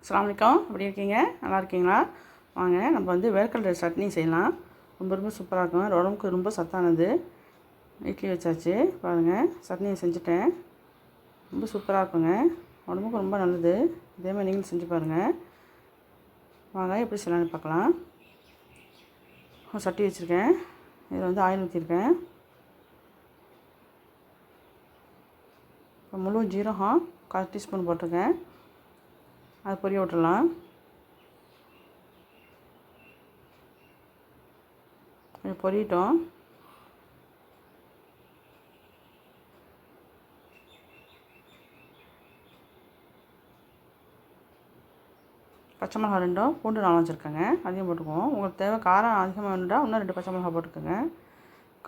அஸ்ஸலாமு அலைக்கும். எப்படி இருக்கீங்க? நல்லா இருக்கீங்களா? வாங்க நம்ம வந்து வேர்க்கடலை சட்னி செய்யலாம். ரொம்ப ரொம்ப சூப்பராக இருக்கும். உடம்புக்கு ரொம்ப சத்தானது. இட்லி வச்சாச்சு. பாருங்கள் சட்னியை செஞ்சுட்டேன். ரொம்ப சூப்பராக இருக்குங்க. உடம்புக்கு ரொம்ப நல்லது. இதே மாதிரி நீங்களும் செஞ்சு பாருங்கள் வாங்க எப்படி செய்யலாம்னு பார்க்கலாம். சட்டி வச்சுருக்கேன். இதில் வந்து ஆயில் ஊற்றிருக்கேன் இப்போ முழு ஜீரகம் கால் டீஸ்பூன் போட்டிருக்கேன். அது பொரிய விட்டுறலாம். கொஞ்சம் பொரியட்டும். பச்சை மிளகா ரெண்டும் பூண்டு நாலும் வச்சுருக்கேங்க. அதையும் போட்டுக்குவோம். உங்களுக்கு தேவை காரம் அதிகமாக வேணுண்டா இன்னும் ரெண்டு பச்சை மிளகா போட்டுக்கோங்க.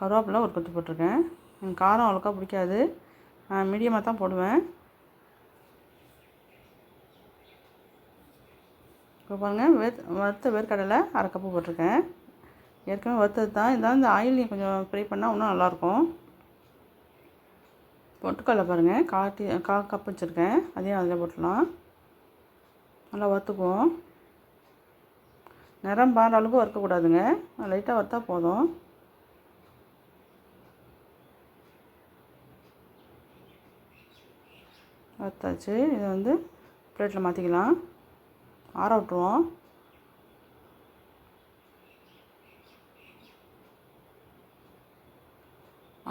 கருவேப்பிலை ஒரு கொத்து போட்டிருக்கேன். எனக்கு காரம் அவ்வளோக்கா பிடிக்காது. மீடியமாக தான் போடுவேன். இப்போ பாருங்கள் வேர் வறுத்த வேர்க்கடலை அரை கப்பு போட்டிருக்கேன். ஏற்கனவே வறுத்தது தான் இதான் இந்த ஆயில் கொஞ்சம் ஃப்ரை பண்ணால் இன்னும் நல்லாயிருக்கும். பொட்டுக்கடலை பாருங்கள் கால் டீ கால் கப் வச்சுருக்கேன். அதையும் அதில் போட்டுடலாம். நல்லா வறுத்துக்குவோம். நிறம் பாற அளவுக்கு வறுக்கக்கூடாதுங்க. லைட்டாக வறுத்தா போதும். வறுத்தாச்சு. இதை வந்து பிளேட்டில் மாற்றிக்கலாம் ஆற விட்டுருவோம்.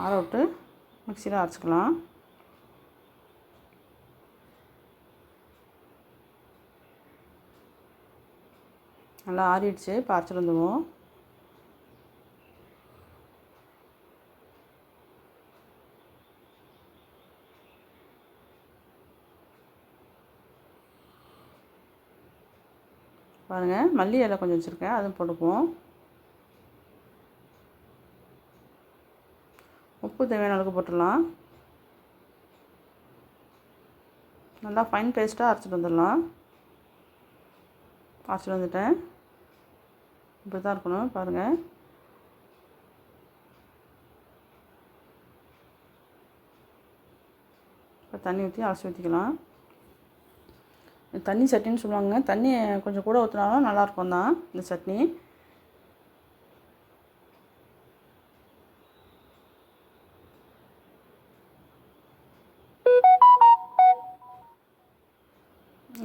ஆற விட்டு மிக்சியில் அரைச்சிக்கலாம். நல்லா ஆறிடுச்சு. இப்போ அரைச்சிட்டு வந்துடுவோம் பாருங்கள் மல்லி இலை கொஞ்சம் வச்சுருக்கேன் அதுவும் போட்டுப்போம் உப்பு தேவையான அளவுக்கு போட்டுடலாம். நல்லா ஃபைன் பேஸ்ட்டாக அரைச்சிட்டு வந்துடலாம். அரைச்சிட்டு வந்துட்டேன். இப்படி தான் இருக்கணும் பாருங்கள் இப்போ தண்ணி ஊற்றி அரைச்சி ஊற்றிக்கலாம் தண்ணி சட்னின்னு சொல்லுவாங்க. தண்ணி கொஞ்சம் கூட ஊற்றினாலும் நல்லாயிருக்கும் தான் இந்த சட்னி.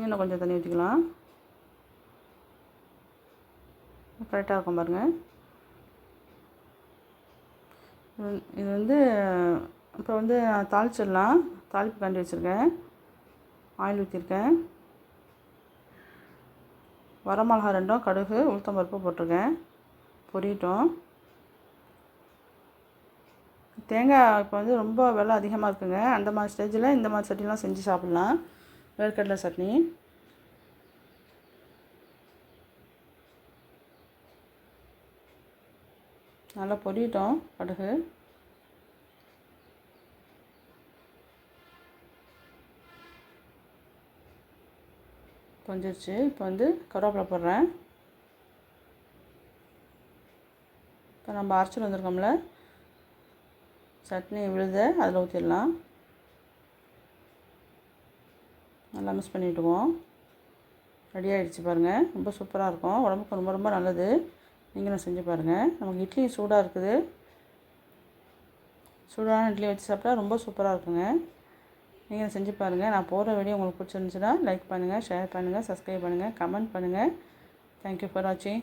இன்னும் கொஞ்சம் தண்ணி ஊற்றிக்கலாம் கரெக்டாக இருக்கும் பாருங்கள் இது வந்து இப்போ வந்து தாளிச்சிடலாம். தாளிப்பு கண்டு வச்சுருக்கேன். ஆயில் ஊற்றிருக்கேன் வரமிளகா ரெண்டும் கடுகு உளுத்தம் பருப்பு போட்டிருக்கேன். பொரியட்டும். தேங்காய் இப்போ வந்து ரொம்ப விலை அதிகமாக இருக்குங்க. அந்த மாதிரி ஸ்டேஜில் இந்த மாதிரி சட்னிலாம் செஞ்சு சாப்பிட்லாம். வேர்க்கடலை சட்னி. நல்லா பொரியட்டும். கடுகு. கொஞ்சிருச்சு இப்போ வந்து கருவேப்பிலை போடுறேன். இப்போ நம்ம அரைச்சிட்டு வந்திருக்கோம்ல. சட்னி விழுத அதில் ஊற்றிடலாம் நல்லா மிக்ஸ் பண்ணிவிட்டுவோம் ரெடி ஆகிடுச்சு பாருங்கள் ரொம்ப சூப்பராக இருக்கும். உடம்புக்கு ரொம்ப ரொம்ப நல்லது. நீங்களும் செஞ்சு பாருங்கள் நமக்கு இட்லி சூடாக இருக்குது. சூடான இட்லி வச்சு சாப்பிட்டா ரொம்ப சூப்பராக இருக்குங்க. நீங்கள் செஞ்சு பாருங்கள் நான் போகிற வீடியோ உங்களுக்கு பிடிச்சிருந்துச்சுன்னா லைக் பண்ணுங்கள் ஷேர் பண்ணுங்கள் சப்ஸ்கிரைப் பண்ணுங்கள் கமெண்ட் பண்ணுங்கள் தேங்க்யூ ஃபார் வாட்சிங்